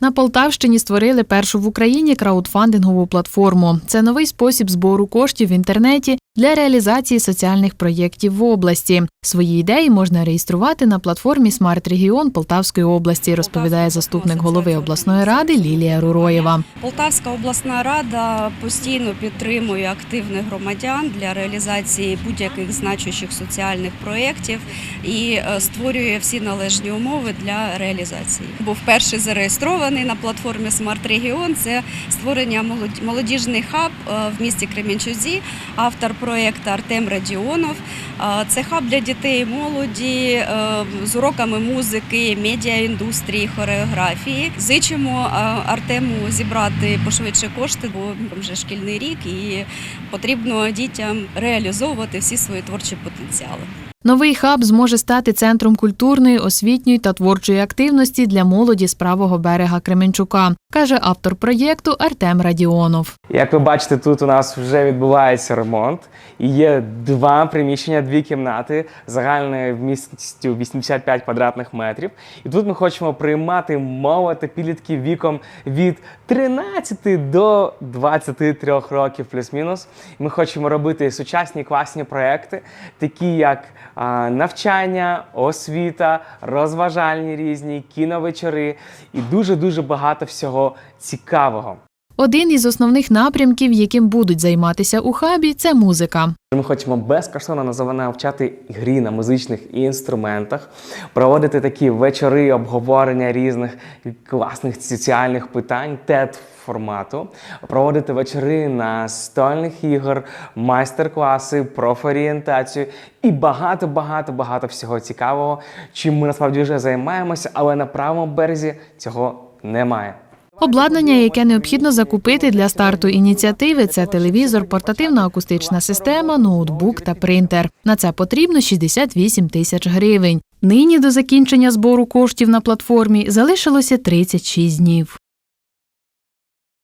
На Полтавщині створили першу в Україні краудфандингову платформу. Це новий спосіб збору коштів в інтернеті для реалізації соціальних проєктів в області. Свої ідеї можна реєструвати на платформі Смарт Регіон Полтавської області, розповідає заступник голови обласної ради Лілія Руроєва. Полтавська обласна рада постійно підтримує активних громадян для реалізації будь-яких значущих соціальних проєктів і е, створює всі належні умови для реалізації. Був перший зареєстрований на платформі Смарт Регіон. Це створення молоді- молодіжний хаб е, в місті Кременчузі. Автор проєкту Артем Радіонов. Це хаб для дітей і молоді е, з уроками музики, медіаіндустрії, хореографії. Зичимо е, Артему зібрати пошвидше кошти, бо вже шкільний рік, і потрібно дітям реалізовувати всі свої творчі потенціали. Новий хаб зможе стати центром культурної, освітньої та творчої активності для молоді з правого берега Кременчука, каже автор проєкту Артем Радіонов. Як ви бачите, тут у нас вже відбувається ремонт. І є два приміщення, дві кімнати загальною вмістістю 85 квадратних метрів. І тут ми хочемо приймати молодь та підлітків віком від 13 до 23 років, плюс-мінус. Ми хочемо робити сучасні класні проекти, такі як навчання, освіта, розважальні різні, кіновечори і дуже дуже багато всього цікавого. Один із основних напрямків, яким будуть займатися у хабі, це музика. Ми хочемо безкоштовно назва- навчати грі на музичних інструментах, проводити такі вечори обговорення різних класних соціальних питань, тет формату, проводити вечори настольних ігор, майстер-класи, профорієнтацію і багато, багато, багато всього цікавого, чим ми насправді вже займаємося, але на правому березі цього немає. Обладнання, яке необхідно закупити для старту ініціативи, це телевізор, портативна акустична система, ноутбук та принтер. На це потрібно 68 тисяч гривень. Нині до закінчення збору коштів на платформі залишилося 36 днів.